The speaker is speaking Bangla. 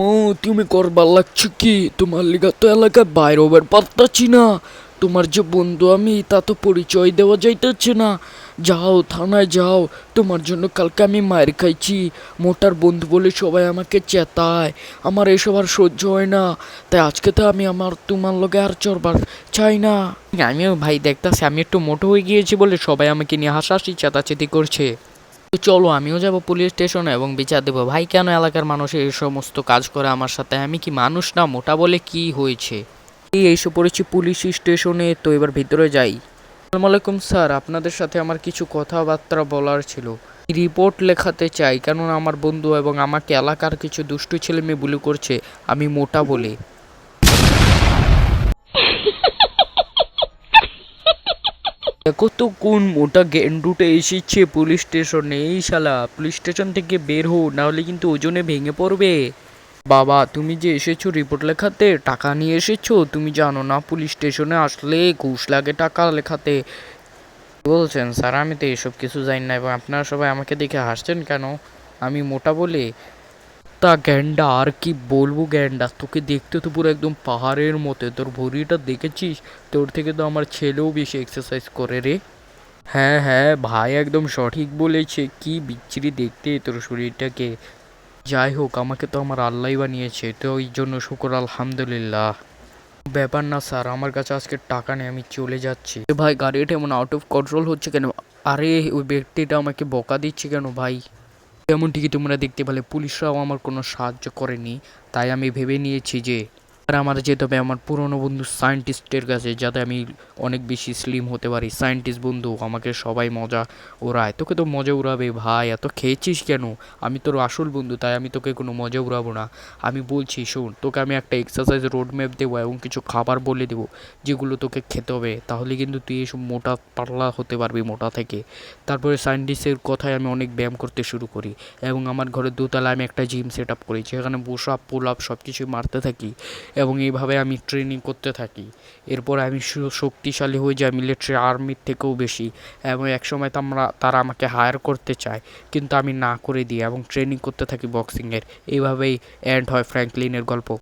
ও, তুমি করবার লাগছো কি? তোমার লিগা তো এলাকায় বাইরে হবার পারতাছি না। তোমার যে বন্ধু আমি, তা তো পরিচয় দেওয়া যাইতেছে না। যাও, থানায় যাও। তোমার জন্য কালকে আমি মায়ের খাইছি। মোটার বন্ধু বলে সবাই আমাকে চেতায়। আমার এসব আর সহ্য হয় না। তাই আজকে তো আমি আমার, তোমার লগে আর চড়বার চাই না। আমিও ভাই দেখতাছি, আমি একটু মোটো হয়ে গিয়েছি বলে সবাই আমাকে নিয়ে হাসাহাসি চেতাচেতি করছে। চলো, আমিও যাব পুলিশ স্টেশনে এবং বিচার দেবো। ভাই, কেন এলাকার মানুষ এই সমস্ত কাজ করে আমার সাথে? আমি কি মানুষ না? মোটা বলে কি হয়েছে? এই এসে পড়েছি পুলিশ স্টেশনে তো এবার ভিতরে যাই। আসসালামু আলাইকুম স্যার, আপনাদের সাথে আমার কিছু কথাবার্তা বলার ছিল। রিপোর্ট লেখাতে চাই, কেননা আমার বন্ধু এবং আমাকে এলাকার কিছু দুষ্টু ছেলে মেয়ে বুলি করছে, আমি মোটা বলে। দেখো তো কোন মোটা গেন্ডুটা এসেছে পুলিশ স্টেশনে? এই শালা, পুলিশ স্টেশন থেকে বের হো নাহলে কিন্তু ওজনে ভেঙে পড়বে। বাবা, তুমি যে এসেছ রিপোর্ট লেখাতে, টাকা নিয়ে এসেছ? তুমি জানো না পুলিশ স্টেশনে আসলে ঘুষ লাগে টাকা লেখাতে। বলছেন? স্যার, আমি তো এসব কিছু জানি না এবং আপনারা সবাই আমাকে দেখে হাসছেন কেন? আমি মোটা বলে? তা গ্যান্ডা, আর কি বলব গ্যান্ডা? তোকে দেখতে তো পুরো একদম পাহাড়ের মতো তোর ভরিটা দেখেছিস? তোর থেকে তো আমার ছেলেও বেশি এক্সারসাইজ করে রে। হ্যাঁ হ্যাঁ ভাই একদম সঠিক বলেছে। কি বিচ্ছিরি দেখতে তোর শরীরটাকে। যাই হোক, আমাকে তো আমার আল্লাহ বানিয়েছে। তো ওই জন্য শুকর, আলহামদুলিল্লাহ। ব্যাপার না স্যার, আমার কাছে আজকে টাকা নেই, আমি চলে যাচ্ছি। ভাই, গাড়িটা এমন আউট অফ কন্ট্রোল হচ্ছে কেন? আরে, ওই ব্যক্তিটা আমাকে বকা দিচ্ছে কেন ভাই? যেমন ঠিকই তোমরা দেখতে পেলে? পুলিশরাও আমার কোনো সাহায্য করেনি, তাই আমি ভেবে নিয়েছি যে আর আমার যেতে হবে আমার পুরনো বন্ধু সায়েন্টিস্টের কাছে, যাতে আমি অনেক বেশি স্লিম হতে পারি। সায়েন্টিস্ট বন্ধু, আমাকে সবাই মজা ওড়ায় তোকে তো মজা উড়াবে ভাই, এত খেয়েছিস কেন? আমি তোর আসল বন্ধু, তাই আমি তোকে কোনো মজা উড়াবো না। আমি বলছি, শোন, তোকে আমি একটা এক্সারসাইজ রোড ম্যাপ দেবো এবং কিছু খাবার বলে দেবো, যেগুলো তোকে খেতে হবে। তাহলে কিন্তু তুই এসব মোটা পাতলা হতে পারবি মোটা থেকে। তারপরে সায়েন্টিস্টের কথায় আমি অনেক ব্যায়াম করতে শুরু করি এবং আমার ঘরের দোতলায় আমি একটা জিম সেট আপ করি, যেখানে বসা পুল আপ সব কিছুই মারতে থাকি। এবং এইভাবে আমি ট্রেনিং করতে থাকি। এরপর আমি শক্তিশালী হয়ে যাই মিলিটারি আর্মির থেকেও বেশি এবং একসময় তো আমরা, তারা আমাকে হায়ার করতে চায়, কিন্তু আমি না করে দিই এবং ট্রেনিং করতে থাকি বক্সিংয়ের এইভাবেই এন্ড হয় ফ্র্যাঙ্কলিনের গল্প।